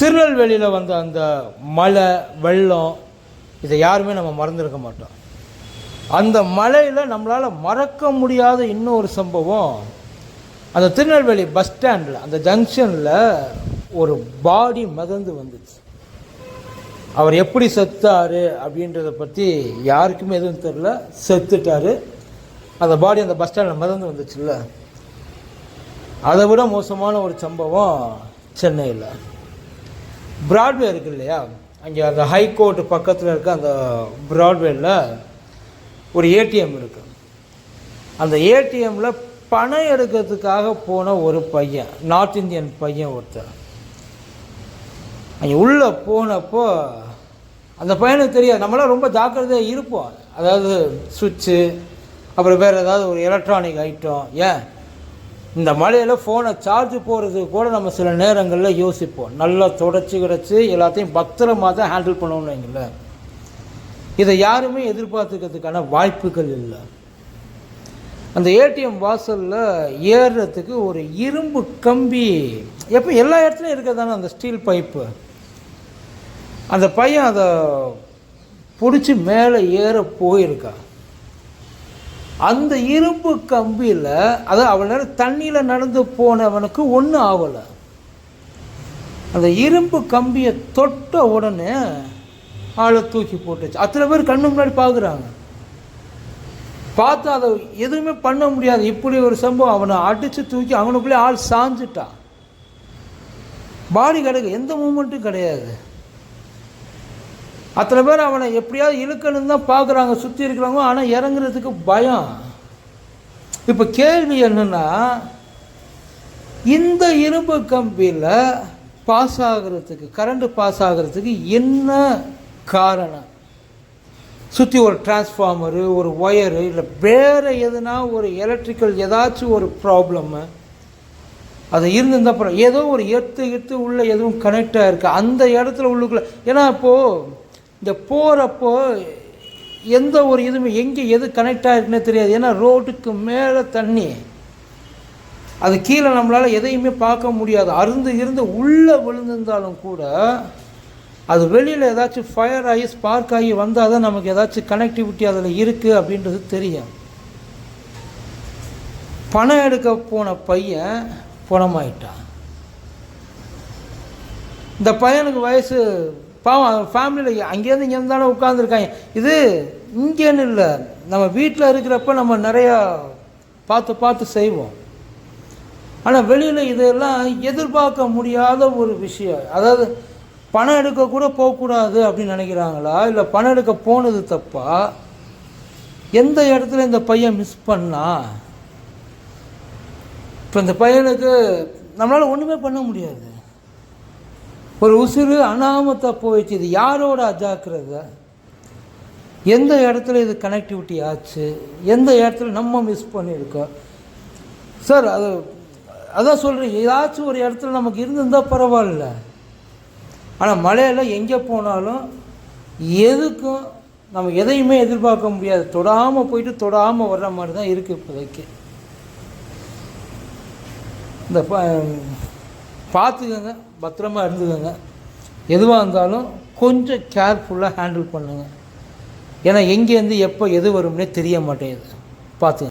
திருநெல்வேலியில் வந்த அந்த மழை வெள்ளம் இதை யாருமே நம்ம மறந்துருக்க மாட்டோம். அந்த மழையில் நம்மளால் மறக்க முடியாத இன்னொரு சம்பவம் அந்த திருநெல்வேலி பஸ் ஸ்டாண்டில் அந்த ஜங்ஷனில் ஒரு பாடி மிதந்து வந்துச்சு. அவர் எப்படி செத்தார் அப்படின்றத பற்றி யாருக்குமே எதுவும் தெரில செத்துட்டாரு. அந்த பாடி அந்த பஸ் ஸ்டாண்டில் மிதந்து வந்துச்சுல்ல. அதை விட மோசமான ஒரு சம்பவம் சென்னையில். பிராட்வே இருக்கு இல்லையா? அங்கே அந்த ஹைகோர்ட் பக்கத்தில் இருக்க அந்த பிராட்வேல ஒரு ஏடிஎம் இருக்கு. அந்த ஏடிஎம்மில் பணம் எடுக்கிறதுக்காக போன ஒரு பையன் நார்த் இந்தியன் பையன் ஒருத்தர் அங்கே உள்ளே போனப்போ அந்த பையனுக்கு தெரியாது. நம்மளாம் ரொம்ப ஜாக்கிரதையாக இருப்போம். அதாவது சுவிட்சு அப்புறம் வேறு ஏதாவது ஒரு எலக்ட்ரானிக் ஐட்டம் ஏன்? இந்த மழையில் ஃபோனை சார்ஜ் போடுறதுக்கு கூட நம்ம சில நேரங்களில் யோசிப்போம். நல்லா தொடச்சி கிடச்சி எல்லாத்தையும் பத்திரமாக தான் ஹேண்டில் பண்ணணும்னு வைங்களேன் இதை யாருமே எதிர்பார்த்துக்கிறதுக்கான வாய்ப்புகள் இல்லை. அந்த ஏடிஎம் வாசலில் ஏறுறதுக்கு ஒரு இரும்பு கம்பி. எப்போ எல்லா இடத்துலையும் இருக்கிறதானே அந்த ஸ்டீல் பைப்பு அந்த பையன் அதை பிடிச்சி மேலே ஏற போயிருக்கான் அந்த இரும்பு கம்பியில் அது அவள் நேரம் தண்ணியில் நடந்து போனவனுக்கு ஒன்றும் ஆகலை. அந்த இரும்பு கம்பியை தொட்ட உடனே ஆளை தூக்கி போட்டுச்சு. அத்தனை பேர் கண்ணு முன்னாடி பார்க்குறாங்க பார்த்து அதை எதுவுமே பண்ண முடியாது. இப்படி ஒரு சம்பவம். அவனை அடித்து தூக்கி அவனுக்குள்ளே ஆள் சாஞ்சிட்டான். பாடி கிடக்கு. எந்த மூமெண்ட்டும் கிடையாது. அத்தனை பேர் அவனை எப்படியாவது இழுக்கணும்னு தான் பார்க்குறாங்க சுற்றி இருக்கிறவங்க. ஆனால் இறங்குறதுக்கு பயம். இப்போ கேள்வி என்னென்னா இந்த இரும்பு கம்பியில் பாஸ் ஆகிறதுக்கு கரண்ட்டு பாஸ் ஆகிறதுக்கு என்ன காரணம்? சுற்றி ஒரு டிரான்ஸ்ஃபார்மரு ஒரு ஒயரு இல்லை வேறு எதுனா ஒரு எலக்ட்ரிக்கல் ஏதாச்சும் ஒரு ப்ராப்ளம்மு அது இருந்திருந்த அப்புறம் ஏதோ ஒரு எத்து எத்து உள்ளே எதுவும் கனெக்ட் ஆகிருக்கு அந்த இடத்துல உள்ளுக்குள்ள ஏன்னா இப்போது இந்த போகிறப்போ எந்த ஒரு இதுவுமே எங்கே எது கனெக்ட் ஆகிருக்குன்னே தெரியாது. ஏன்னா ரோட்டுக்கு மேலே தண்ணி. அது கீழே நம்மளால் எதையுமே பார்க்க முடியாது. அருந்து இருந்து உள்ளே விழுந்திருந்தாலும் கூட அது வெளியில் ஏதாச்சும் ஃபயர் ஆகி ஸ்பார்க் ஆகி வந்தால் தான் நமக்கு ஏதாச்சும் கனெக்டிவிட்டி அதில் இருக்குது அப்படின்றது தெரியும். பணம் எடுக்க போன பையன் பணமாயிட்டான். இந்த பையனுக்கு வயசு பாவம் ஃபேமிலியில் அங்கேருந்து இங்கேருந்து தானே உட்காந்துருக்காங்க இது இங்கேன்னு இல்லை. நம்ம வீட்டில் இருக்கிறப்ப நம்ம நிறையா பார்த்து பார்த்து செய்வோம். ஆனால் வெளியில் இதெல்லாம் எதிர்பார்க்க முடியாத ஒரு விஷயம். அதாவது பணம் எடுக்க கூட போகக்கூடாது அப்படின்னு நினைக்கிறாங்களா? இல்லை பணம் எடுக்க போனது தப்பா? எந்த இடத்துல இந்த பையன் மிஸ் பண்ணா? இப்போ இந்த பையனுக்கு நம்மளால் ஒன்றுமே பண்ண முடியாது. ஒரு உசுறு அனாமத்தை போயிடுச்சு. இது யாரோட அஜாக்கிரதை? எந்த இடத்துல இது கனெக்டிவிட்டி ஆச்சு? எந்த இடத்துல நம்ம மிஸ் பண்ணியிருக்கோம்? சார் அது அதான் சொல்கிறேன் ஏதாச்சும் ஒரு இடத்துல நமக்கு இருந்திருந்தால் பரவாயில்ல. ஆனால் மலையில் எங்கே போனாலும் எதுக்கும் நம்ம எதையுமே எதிர்பார்க்க முடியாது. தொடாமல் போயிட்டு தொடாமல் வர்ற மாதிரி தான் இருக்குது இப்போதைக்கு. இந்த பார்த்துக்கோங்க பத்திரமா இருந்துக்கோங்க. எதுவாக இருந்தாலும் கொஞ்சம் கேர்ஃபுல்லாக ஹேண்டில் பண்ணுங்கள் ஏன்னா எங்கேருந்து எப்போ எது வரும்னே தெரிய மாட்டேங்குது. பார்த்துங்க